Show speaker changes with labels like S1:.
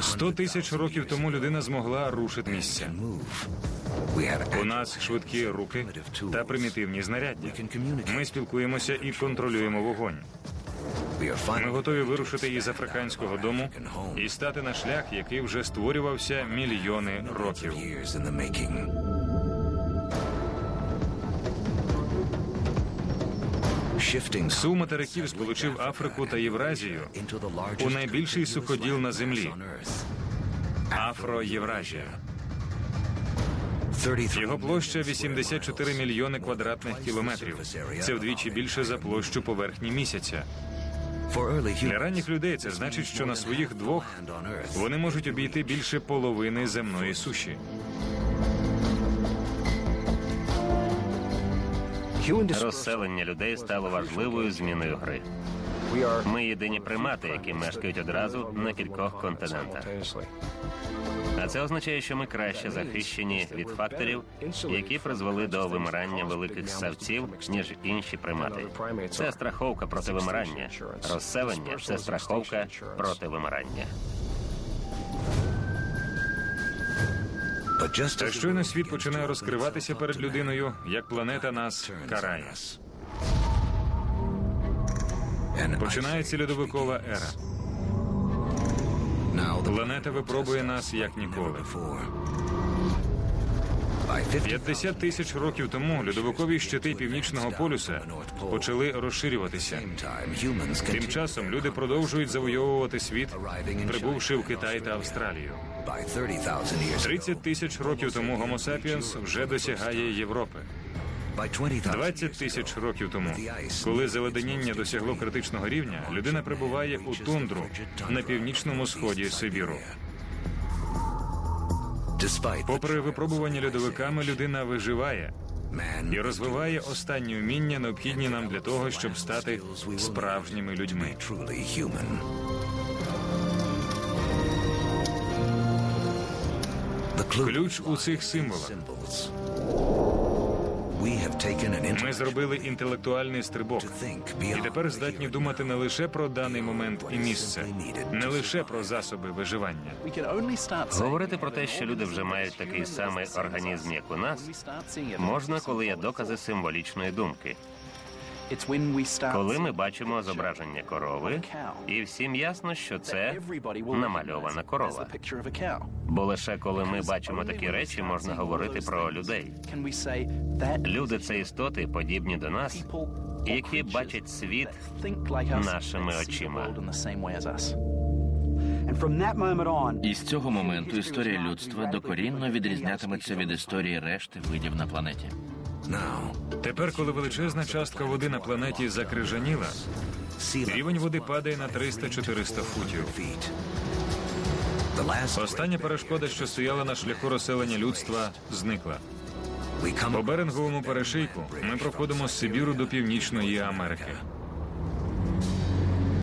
S1: Сто тисяч років тому людина змогла рушити місця. У нас швидкі руки та примітивні знаряддя. Ми спілкуємося і контролюємо вогонь. Ми готові вирушити із африканського дому і стати на шлях, який вже створювався мільйони років. Сув материків сполучив Африку та Євразію у найбільший суходіл на землі Афро-Євразія. Його площа 84 мільйони квадратних кілометрів. Це вдвічі більше за площу поверхні місяця. Для ранніх людей це значить, що на своїх двох вони можуть обійти більше половини земної суші.
S2: Розселення людей стало важливою зміною гри. Ми єдині примати, які мешкають одразу на кількох континентах. А це означає, що ми краще захищені від факторів, які призвели до вимирання великих ссавців, ніж інші примати. Це страховка проти вимирання. Розселення це страховка проти вимирання.
S1: Та щойно світ починає розкриватися перед людиною, як планета нас карає. Починається льодовикова ера. Планета випробує нас як ніколи. 50 тисяч років тому льодовикові щити північного полюса почали розширюватися. Тим часом люди продовжують завойовувати світ, прибувши в Китай та Австралію. 30 тисяч років тому Homo sapiens вже досягає Європи. 20 тисяч років тому, коли заледеніння досягло критичного рівня, людина прибуває у тундру на північному сході Сибіру. Попри випробування льодовиками, людина виживає і розвиває останні вміння, необхідні нам для того, щоб стати справжніми людьми. Ключ у цих символах. Ми зробили інтелектуальний стрибок і тепер здатні думати не лише про даний момент і місце, не лише про засоби виживання.
S2: Говорити про те, що люди вже мають такий самий організм, як у нас, можна, коли є докази символічної думки. Коли ми бачимо зображення корови, і всім ясно, що це намальована корова. Бо лише коли ми бачимо такі речі, можна говорити про людей. Люди це істоти, подібні до нас, які бачать світ нашими очима.
S3: І з цього моменту історія людства докорінно відрізнятиметься від історії решти видів на планеті.
S1: Тепер, коли величезна частка води на планеті закрижаніла, рівень води падає на 300-400 футів. Остання перешкода, що стояла на шляху розселення людства, зникла. По Беринговому перешийку ми проходимо з Сибіру до Північної Америки.